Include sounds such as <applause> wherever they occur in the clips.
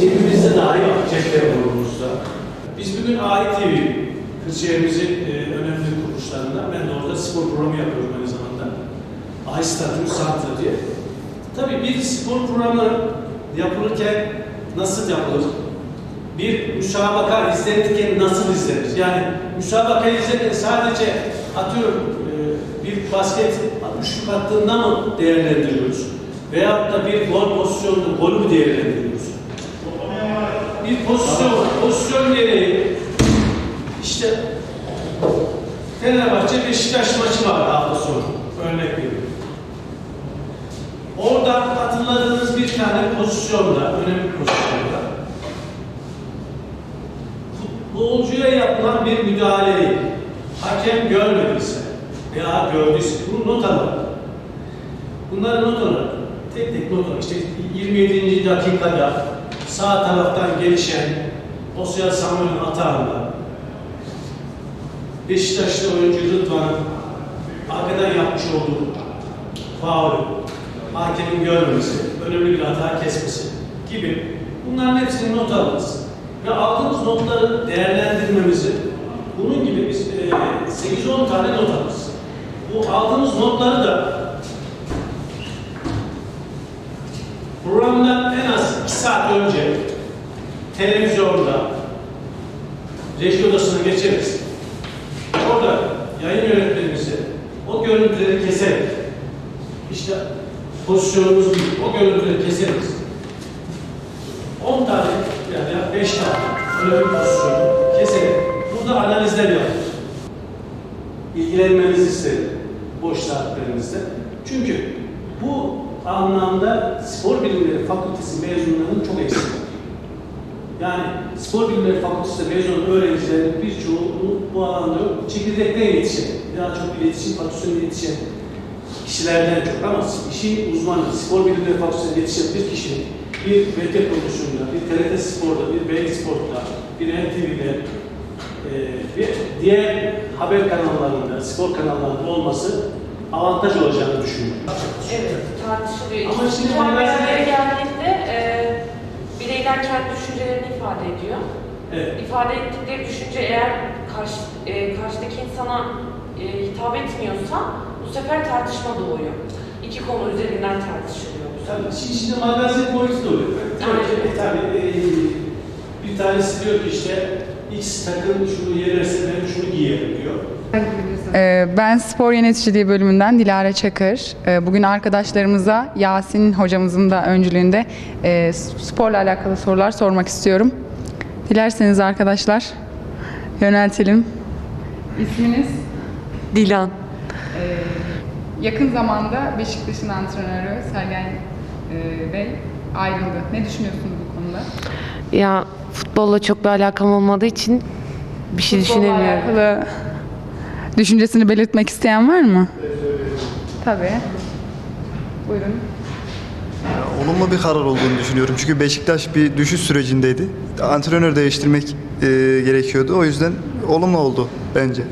Cebimizde dahi var, cep telefonumuzda. Biz bugün AİTV, Kırşehir'imizin e, önemli kuruluşlarından, ben de orada spor programı yapıyorum aynı zamanda. Ay Stadyum diye. Tabii bir spor programı yapılırken nasıl yapılır? Bir müsabaka izlenirken nasıl izlenir? Yani müsabakayı izlerken sadece atıyorum e, bir basket üçlük attığında mı değerlendiriyoruz? Veyahut da bir gol pozisyonunda golü mü değerlendiriyoruz? bir pozisyon, pozisyon gereği işte Fenerbahçe Beşiktaş maçı var hafta sonu. Örnek veriyorum. Orada hatırladığınız bir tane pozisyonda, önemli pozisyonda futbolcuya yapılan bir müdahaleyi hakem görmediyse veya gördüyse bunu not alın. Bunları not alın. Tek tek not alın. İşte 27. dakikada sağ taraftan gelişen Osya Samuel'in atağında Beşiktaşlı oyuncu Rıdvan'ın arkadan yapmış olduğu faulü hakemin görmemesi, önemli bir hata kesmesi gibi bunların hepsini not alırız. Ve aldığımız notları değerlendirmemizi bunun gibi biz e, 8-10 tane not alırız. Bu aldığımız notları da 2 saat önce televizyonda reji odasına geçeriz. Orada yayın yönetmenimizi o görüntüleri keserek işte pozisyonumuz değil, o görüntüleri keseriz. 10 tane yani 5 tane öyle bir pozisyonu keserek burada analizler yapıyoruz. İlgilenmenizi isterim boş saatlerimizde. Çünkü bu anlamda spor bilimleri fakültesi mezunlarının çok eksik. Yani spor bilimleri fakültesi mezun öğrencilerin birçoğu bu, alanda yok. Çekirdekten yetişen, daha çok iletişim fakültesine yetişen kişilerden çok ama işin uzmanı, spor bilimleri fakültesine yetişen bir kişinin bir VT pozisyonunda, bir TRT Spor'da, bir Beyin Spor'da, bir NTV'de e, ve diğer haber kanallarında, spor kanallarında olması avantaj olacağını düşünüyorum. Evet, tartışılıyor. Ama şimdi İkinci magazin- haberlere geldiğinde e, bireyler kendi düşüncelerini ifade ediyor. Evet. İfade ettikleri düşünce eğer karşı, e, karşıdaki insana e, hitap etmiyorsa bu sefer tartışma doğuyor. İki konu üzerinden tartışılıyor. Tabii şimdi, şimdi magazin boyutu da oluyor. Tabii, e, tabii e, bir tanesi diyor ki işte X takım şunu yerlerse ben şunu giyerim diyor. Ee, Ben spor yöneticiliği bölümünden Dilara Çakır. Ee, Bugün arkadaşlarımıza Yasin hocamızın da öncülüğünde e, sporla alakalı sorular sormak istiyorum. Dilerseniz arkadaşlar yöneltelim. İsminiz? Dilan. Yakın zamanda Beşiktaş'ın antrenörü Sergen e, Bey ayrıldı. Ne düşünüyorsunuz bu konuda? Ya futbolla çok bir alakam olmadığı için bir şey Futbolla düşünemiyorum. alakalı düşüncesini belirtmek isteyen var mı? Tabii. Buyurun. Olumlu bir karar olduğunu düşünüyorum. Çünkü Beşiktaş bir düşüş sürecindeydi. Antrenör değiştirmek e, gerekiyordu. O yüzden olumlu oldu bence.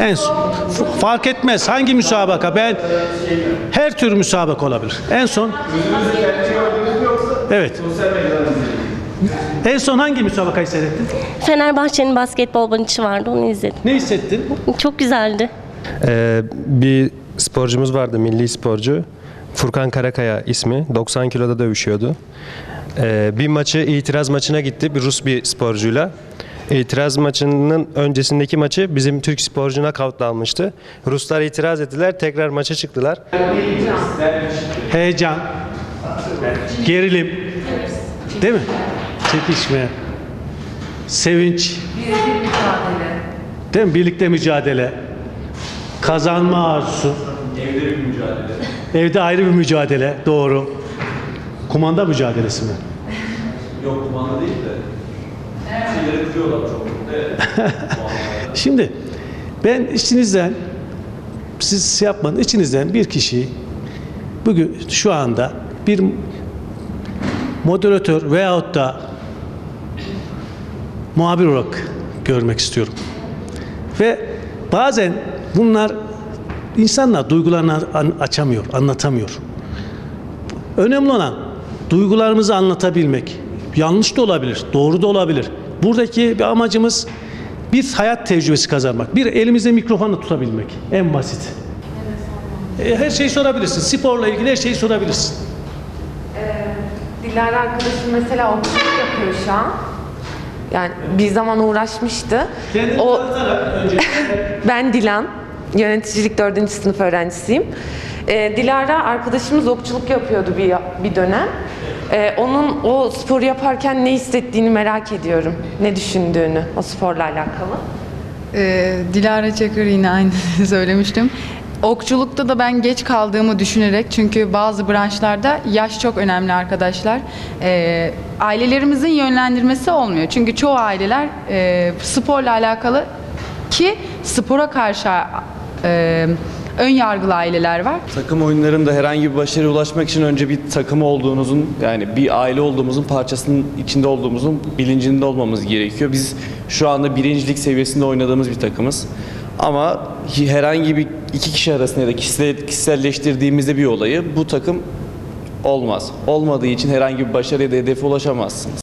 En son, fark etmez hangi müsabaka ben her tür müsabaka olabilir. En son Evet. En son hangi müsabakayı seyrettin? Fenerbahçe'nin basketbol maçı vardı onu izledim. Ne hissettin? Çok güzeldi. Ee, bir sporcumuz vardı, milli sporcu. Furkan Karakaya ismi. 90 kiloda dövüşüyordu. Ee, bir maçı itiraz maçına gitti bir Rus bir sporcuyla. İtiraz maçının öncesindeki maçı bizim Türk sporcu knockout'la almıştı. Ruslar itiraz ettiler, tekrar maça çıktılar. Heyecan, gerilim, değil mi? Çekişme, sevinç, değil mi? Birlikte mücadele, kazanma arzusu. Evde bir mücadele. Evde ayrı bir mücadele, doğru. Kumanda mücadelesi mi? <laughs> Yok kumanda değil de şeyleri kırıyorlar çok. Evet. <laughs> Şimdi ben içinizden siz şey yapmanın içinizden bir kişiyi bugün şu anda bir moderatör veyahut da muhabir olarak görmek istiyorum. Ve bazen bunlar insanlar duygularını açamıyor, anlatamıyor. Önemli olan duygularımızı anlatabilmek. Yanlış da olabilir, doğru da olabilir. Buradaki bir amacımız bir hayat tecrübesi kazanmak. Bir elimizde mikrofonu tutabilmek. En basit. E, Her şeyi sorabilirsin. Sporla ilgili her şeyi sorabilirsin. Dilara arkadaşım mesela okçuluk yapıyor şu an. Yani bir zaman uğraşmıştı. Kendini O <laughs> ben Dilan, yöneticilik 4. sınıf öğrencisiyim. Ee, Dilara arkadaşımız okçuluk yapıyordu bir bir dönem. Ee, onun o sporu yaparken ne hissettiğini merak ediyorum. Ne düşündüğünü o sporla alakalı. Ee, Dilara Çakır yine aynı <laughs> söylemiştim. Okçulukta da ben geç kaldığımı düşünerek çünkü bazı branşlarda yaş çok önemli arkadaşlar. Ee, ailelerimizin yönlendirmesi olmuyor. Çünkü çoğu aileler e, sporla alakalı ki spora karşı e, ön yargılı aileler var. Takım oyunlarında herhangi bir başarıya ulaşmak için önce bir takım olduğumuzun yani bir aile olduğumuzun parçasının içinde olduğumuzun bilincinde olmamız gerekiyor. Biz şu anda birincilik seviyesinde oynadığımız bir takımız. Ama herhangi bir iki kişi arasında ya da kişisel, kişiselleştirdiğimizde bir olayı bu takım olmaz. Olmadığı için herhangi bir başarıya da hedefe ulaşamazsınız.